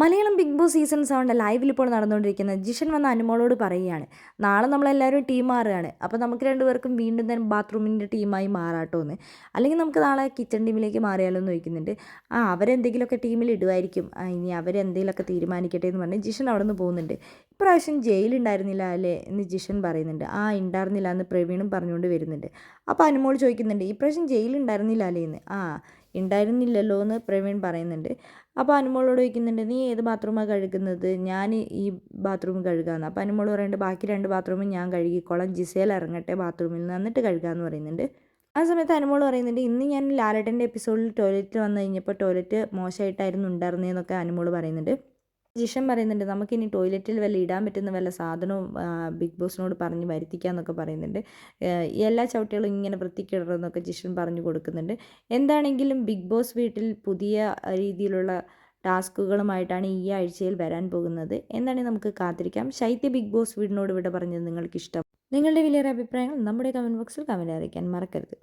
Malayalam big Boss season സെവന്റെ ലൈവിൽ ഇപ്പോൾ നടന്നുകൊണ്ടിരിക്കുന്നത് ജിഷൻ വന്ന അനുമോളോട് പറയുകയാണ് നാളെ നമ്മളെല്ലാവരും ടീം മാറുകയാണ്. അപ്പോൾ നമുക്ക് രണ്ടുപേർക്കും വീണ്ടും തന്നെ ബാത്റൂമിന്റെ ടീമായി മാറാട്ടോ എന്ന്. അല്ലെങ്കിൽ നമുക്ക് നാളെ കിച്ചൺ ടീമിലേക്ക് മാറിയാലോ എന്ന് ചോദിക്കുന്നുണ്ട്. ആ അവരെന്തെങ്കിലുമൊക്കെ ടീമിൽ ഇടുമായിരിക്കും ഇനി അവരെന്തെങ്കിലുമൊക്കെ തീരുമാനിക്കട്ടെ എന്ന് പറഞ്ഞ് ജിഷൻ അവിടെ നിന്ന് പോകുന്നുണ്ട്. ഇപ്രാവശ്യം ജയിലുണ്ടായിരുന്നില്ല അല്ലേ എന്ന് ജിഷൻ പറയുന്നുണ്ട്. ആ ഉണ്ടായിരുന്നില്ല എന്ന് പ്രവീണും പറഞ്ഞുകൊണ്ട് വരുന്നുണ്ട്. അപ്പോൾ അനുമോൾ ചോദിക്കുന്നുണ്ട് ഇപ്രാവശ്യം ജയിലുണ്ടായിരുന്നില്ല അല്ലേ എന്ന്? ആ ഉണ്ടായിരുന്നില്ലല്ലോ എന്ന് പ്രവീൺ പറയുന്നുണ്ട്. അപ്പോൾ അനുമോളോട് ചോദിക്കുന്നുണ്ട് നീ ഏത് ബാത്റൂമാണ് കഴുകുന്നത്? ഞാൻ ഈ ബാത്റൂം കഴുകാമെന്ന് അപ്പോൾ അനുമോൾ പറയുന്നുണ്ട് ബാക്കി രണ്ട് ബാത്റൂമും ഞാൻ കഴുകിക്കോളാം ജിസേൽ ഇറങ്ങട്ടെ ബാത്റൂമിൽ നിന്ന് എന്നിട്ട് കഴുകാമെന്ന് പറയുന്നുണ്ട്. ആ സമയത്ത് അനുമോൾ പറയുന്നുണ്ട് ഇന്ന് ഞാൻ ലാലേട്ടന്റെ എപ്പിസോഡിൽ ടോയ്ലറ്റിൽ വന്നു കഴിഞ്ഞപ്പോൾ ടോയ്ലറ്റ് മോശമായിട്ടായിരുന്നു ഉണ്ടായിരുന്നതെന്നൊക്കെ അനുമോൾ പറയുന്നുണ്ട്. ജിഷൻ പറയുന്നുണ്ട് നമുക്കിനി ടോയ്ലറ്റിൽ വല്ല ഇടാൻ പറ്റുന്ന വല്ല സാധനവും ബിഗ് ബോസിനോട് പറഞ്ഞ് വരുത്തിക്കാന്നൊക്കെ പറയുന്നുണ്ട്. എല്ലാ ചവിട്ടികളും ഇങ്ങനെ വൃത്തിക്കിടണമെന്നൊക്കെ ജിഷൻ പറഞ്ഞു കൊടുക്കുന്നുണ്ട്. എന്താണെങ്കിലും ബിഗ് ബോസ് വീട്ടിൽ പുതിയ രീതിയിലുള്ള ടാസ്കുകളുമായിട്ടാണ് ഈ ആഴ്ചയിൽ വരാൻ പോകുന്നത്. എന്താണെങ്കിൽ നമുക്ക് കാത്തിരിക്കാം. ശൈത്യ ബിഗ് ബോസ് വീടിനോട് ഇവിടെ പറഞ്ഞത് നിങ്ങൾക്ക് ഇഷ്ടം നിങ്ങളുടെ വലിയൊരു അഭിപ്രായങ്ങൾ നമ്മുടെ കമന്റ് ബോക്സിൽ കമന്റ് അറിയിക്കാൻ മറക്കരുത്.